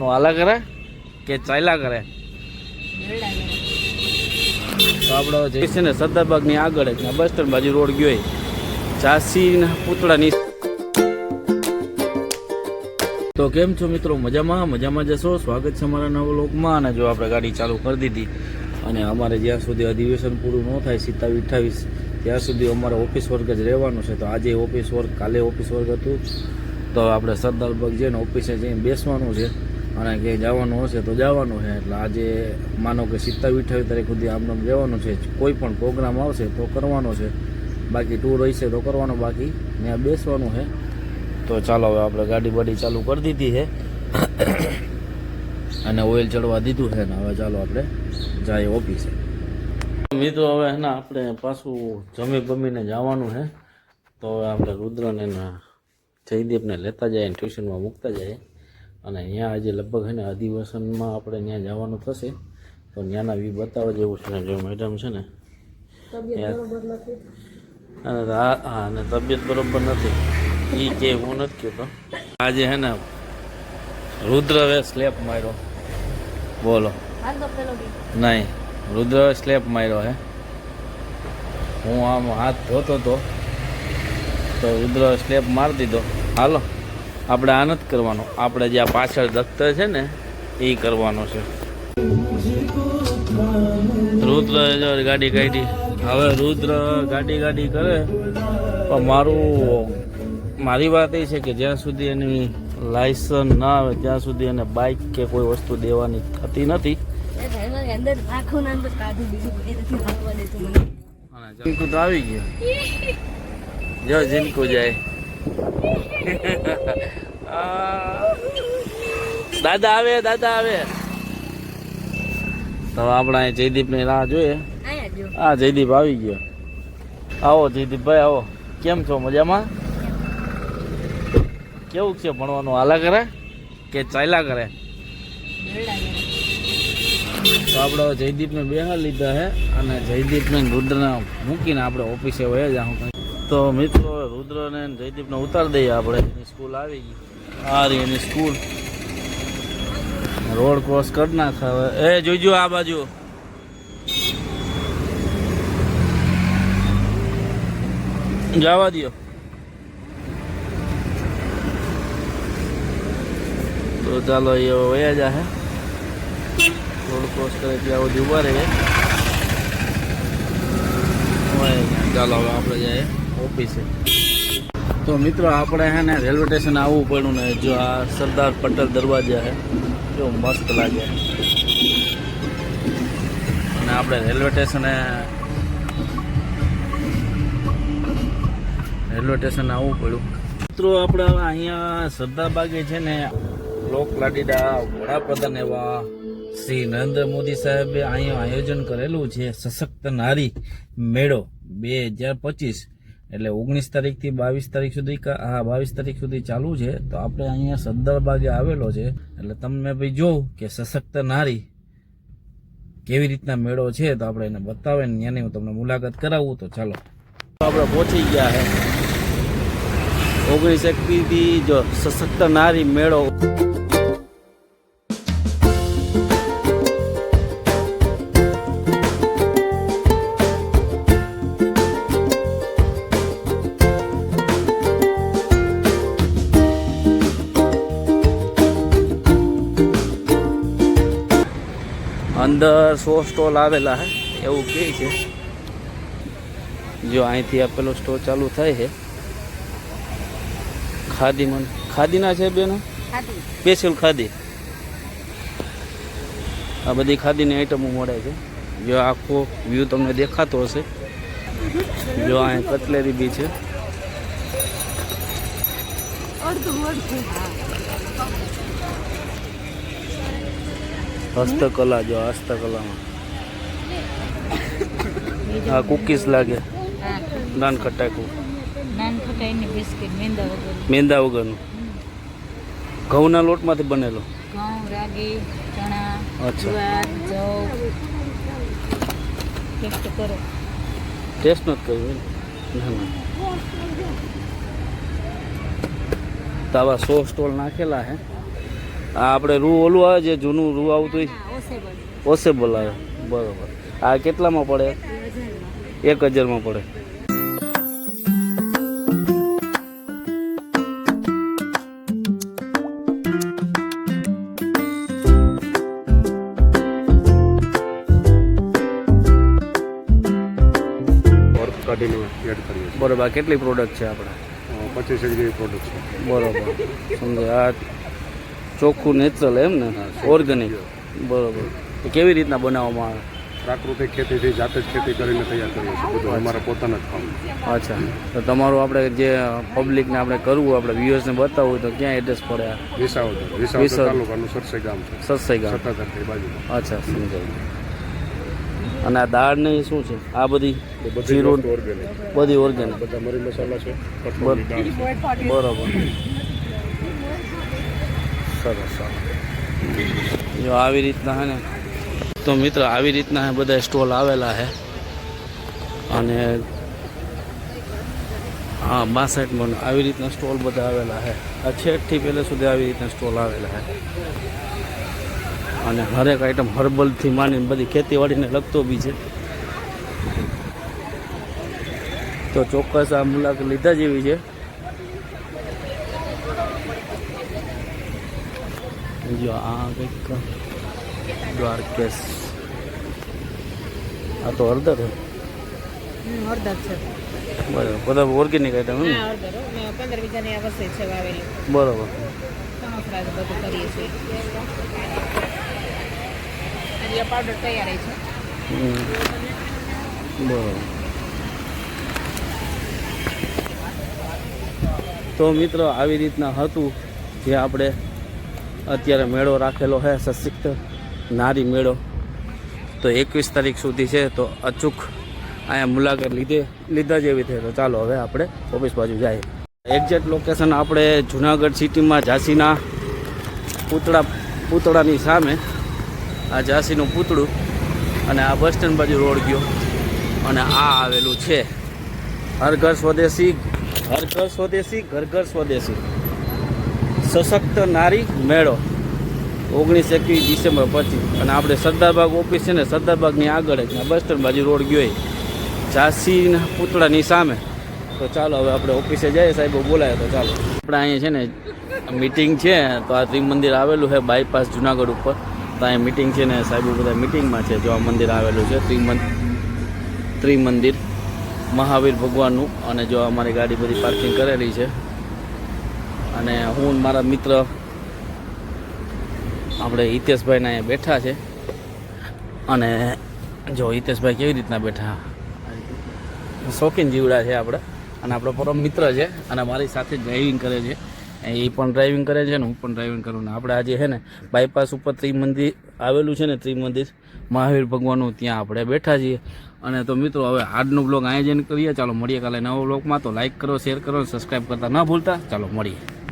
નો આલા કરે કે ચાલ્યા કરે? તો આપણો જે છે ને સરદારબાગની આગળ જ બસ સ્ટેન્ડ બાજુ રોડ ગયો. ઝાંસીના પૂતળાની તો કેમ છો મિત્રો? મજામાં? મજામાં જશો? સ્વાગત છે અમારા નવા લોકમાં અને જો આપણે ગાડી ચાલુ કરી દીધી અને અમારે જ્યાં સુધી અધિવેશન પૂરું ન થાય સિત્તાવીસ અઠ્ઠાવીસ ત્યાં સુધી અમારે ઓફિસ વર્ક જ રહેવાનું છે. તો આજે ઓફિસ વર્ક કાલે ઓફિસ વર્ક હતું. તો આપણે સરદારબાગ જઈને ઓફિસે જઈને બેસવાનું છે. અને ક્યાંય જવાનું હશે તો જવાનું છે. એટલે આજે માનો કે સિત્તાવીસ અઠ્ઠાવીસ તારીખ સુધી આમ જવાનું છે. કોઈ પણ પ્રોગ્રામ આવશે તો કરવાનો છે. બાકી ટૂર હશે તો કરવાનો, બાકી ત્યાં બેસવાનું છે. તો ચાલો હવે આપણે ગાડી બાડી ચાલુ કરી દીધી છે. અને ઓઇલ ચડવા દીધું છે ને હવે ચાલો આપણે જઈએ ઓફિસે. મિત્રો, હવે એના આપણે પાછું જમી બમીને જવાનું છે. તો હવે આપણે રુદ્રને જયદીપને લેતા જઈએ ટ્યુશનમાં મૂકતા જઈએ. અને અહીંયા આજે લગભગ છે ને અધિવેશનમાં આપણે ત્યાં જવાનું થશે. તો ત્યાંના વી બતાવવા જેવું છે ને જો મેડમ છે ને. અને હા અને તબિયત બરોબર નથી. એ કે હું નથી કહેતો. આજે છે ને રુદ્રવે સ્લેપ માર્યો. બોલો. નહીં રુદ્રવે સ્લેપ માર્યો હે. હું આમ હાથ ધોતો તો તો રુદ્ર સ્લેપ મારી દીધો. હાલો. આપણે આ નથી કરવાનો. આપણે જે આ પાછળ દખ્તર છે ને, એ કરવાનો છે. રુદ્ર ગાડી કાઢી. હવે રુદ્ર ગાડી ગાડી કરે. પણ મારું, મારી વાત એ છે કે જ્યાં સુધી એની લાયસન્સ ના આવે, ત્યાં સુધી એને બાઇક કે કોઈ વસ્તુ દેવાની થતી નથી. જીનકુ તો આવી ગયો જો જીનકુ જાય. દાદા આવે દાદા આવે. તો આપણે જયદીપ જયદીપની રાહ જોઈએ. હા જયદીપ આવી ગયો. આવો જયદીપભાઈ આવો. કેમ છો મજામાં? કેવું છે ભણવાનું? હાલા કરે કે ચાલ્યા કરે? તો આપણે જયદીપને બેહા લીધા છે અને જયદીપને ને રુદ્રને મૂકીને આપણે ઓફિસે વયા જાઉં. તો મિત્રો રુદ્રને ને જયદીપને ઉતારી દઈએ આપણે. એની સ્કૂલ આવી ગઈ. આ રહી એની સ્કૂલ. રોડ ક્રોસ કરી નાખ હવે. એ, જોઈજો આ બાજુ. જવા દો તો ચાલો એ વયા જાહે રોડ ક્રોસ કરે ત્યાં સુધી ઊભા રહીએ ચાલો હવે આપણે જઈએ. ઓફિસે. તો મિત્રો, આપણે હે ને રેલવે સ્ટેશન આવવું પડ્યું ને, જો આ સરદાર પટેલ દરવાજા હે જો મસ્ત લાગે. અને આપણે રેલવે સ્ટેશને, રેલવે સ્ટેશન આવવું પડ્યું. મિત્રો, આપણે અહીંયા સરદાર બાગે છે ને, લોક લાડીડા વડાપ્રધાન એવા શ્રી નરેન્દ્ર મોદી સાહેબે અહીંયા આયોજન કરેલું છે, સશક્ત નારી મેળો બે હજાર પચીસ. એટલે ઓગણીસ તારીખથી બાવીસ તારીખ સુધી હા, બાવીસ તારીખ સુધી ચાલુ છે. તો આપણે અહીંયા સદ્દર બાગે આવેલો છે. એટલે તમને ભાઈ જોઉં કે સશક્ત નારી કેવી રીતના મેળો છે, તો આપણે એને બતાવે ને ત્યાંની હું તમને મુલાકાત કરાવું. તો ચાલો. આપણે પહોંચી ગયા છે ઓગણીસ એકથી જો સશક્ત નારી મેળો અંદર સો સ્ટોલ આવેલા છે એવું કહે છે. જો અહીંથી આ પેલો સ્ટોર ચાલુ થાય છે. ખાદી મન ખાદીના છે બેનો? ખાધી સ્પેશિયલ ખાદી. આ બધી ખાદીની આઈટમો મળે છે. જો આખો વ્યૂ તમને દેખાતો હશે. જો અહીં કટલેરી બી છે. અડધું અડધું. હસ્તકલા જો હસ્તકલામાં. આ કુકીઝ લાગે. હા નાન ખટાકુ. નાન ખટાઈની બિસ્કિટ મેંદા વગર મેંદા વગરનું. ઘઉંના લોટમાંથી બનેલો. ઘઉં રાગી ચણા અચ્છા. જવ. ટેસ્ટ કરો. ટેસ્ટ નથી કર્યું ના ના. તાવા સો સ્ટોલ નાખેલા હે. આ આપણે રૂ ઓલું આવે છે જૂનું રૂ આવતું હોય. ઓસે બસ પોસેબલ આવે. બરોબર. આ કેટલામાં પડે? એક હજારમાં પડે. બરોબર. કેટલી પ્રોડક્ટ છે આપણે? પચીસ એક જેવી પ્રોડક્ટ છે. બરોબર. સમજો આ ચોખ્ખું નેચરલ એમ ને? ઓર્ગેનિક બરોબર. તો કેવી રીતના બનાવવામાં આવે? પ્રાકૃતિક ખેતીથી જાતે જ ખેતી કરીને તૈયાર કરીએ છીએ બધું અમારા પોતાના જ કામ. અચ્છા. તો તમારું આપણે જે પબ્લિકને આપણે કરવું આપણે વ્યુઅર્સને બતાવવું હોય તો ક્યાં એડ્રેસ પડે આ? વિસાવદર. વિસાવદર. તાલુકાનું સરસઈ ગામ છે. સરસઈ ગામ. સત્તાધારથી બાજુમાં અચ્છા સમજાય. અને આ દાળ ને શું છે? આ બધી જીરું ઓર્ગેનિક બધી ઓર્ગેનિક બધા મરી મસાલા છે બરોબર. જો આવી રીતના હે ને, તો મિત્ર આવી રીતના હે બધા સ્ટોલ આવેલા છે અને હા બાસઠમાં આવી રીતના સ્ટોલ બધા આવેલા છે આ છેકથી પહેલે સુધી આવી રીતના સ્ટોલ આવેલા છે અને હરેક આઈટમ હર્બલથી માંડીને બધી ખેતીવાડીને લગતો બી છે. તો ચોક્કસ આ મુલાકાત લીધા જેવી છે. જો આ કંઈક દ્વારકેશ. આ તો હળદર છે? હળદર છે. બરાબર બધા ઓર્ગેનિક આઈટમ પંદર વીઘાની આ છે વાવેલી. બરાબર. બધું કરીએ છીએ. હજી પાવડર તૈયાર છે. હમ. બરાબર. તો મિત્રો આવી રીતના હતું જે આપણે અત્યારે મેળો રાખેલો છે સશક્ત નારી મેળો. તો એકવીસ તારીખ સુધી છે, તો અચૂક અહીંયા મુલાકાત લીધે લીધા જેવી થઈ તો ચાલો હવે આપણે ઓફિસ બાજુ જાય એક્ઝેક્ટ લોકેશન આપણે જુનાગઢ સિટીમાં ઝાંસીના પૂતળા પૂતળાની સામે. આ ઝાંસીનું પૂતળું અને આ બસ સ્ટેન્ડ બાજુ રોડ ગયો. અને આ આવેલું છે. હર ઘર સ્વદેશી હર ઘર સ્વદેશી ઘર ઘર સ્વદેશી. સશક્ત નારી મેળો. ઓગણીસ એકવીસ ડિસેમ્બર પચીસ અને આપણે સરદારબાગ ઓફિસ છે ને, સરદારબાગની આગળ જ બસ સ્ટેન્ડ બાજુ રોડ ગયો ઝાંસીના પૂતળાની સામે. તો ચાલો હવે આપણે ઓફિસે જઈએ, સાહેબ બોલાય તો ચાલો. આપણે અહીંયા છે ને, મિટિંગ છે, તો આ ત્રિમંદિર આવેલું છે, બાયપાસ જુનાગઢ ઉપર. તો અહીંયા મિટિંગ છે ને, સાહેબ બધા મિટિંગમાં છે, જો આ મંદિર આવેલું છે, ત્રિમંદ, ત્રિમંદિર. મહાવીર ભગવાનનું અને જો અમારી ગાડી બધી પાર્કિંગ કરેલી છે અને હું મારા મિત્ર આપણે હિતેશભાઈના અહીંયા બેઠા છે. અને જો હિતેશભાઈ કેવી રીતના બેઠા? શોખીન જીવડા છે આપણે. અને આપણો પરમ મિત્ર છે અને મારી સાથે ડ્રાઇવિંગ કરે છે. એ પણ ડ્રાઇવિંગ કરે છે ને હું પણ ડ્રાઇવિંગ કરું ને આપણે આજે છે ને બાયપાસ ઉપર ત્રિમંદિર આવેલું છે ને ત્રિમંદિર. મહાવીર ભગવાનનું ત્યાં આપણે બેઠા છીએ. અને તો મિત્રો હવે આજનો બ્લોગ અહીંયા જઈને કરીએ. ચાલો મળીએ કાલે નવો બ્લોગમાં તો લાઇક કરો શેર કરો સબસ્ક્રાઈબ કરતા ન ભૂલતા. ચાલો મળીએ.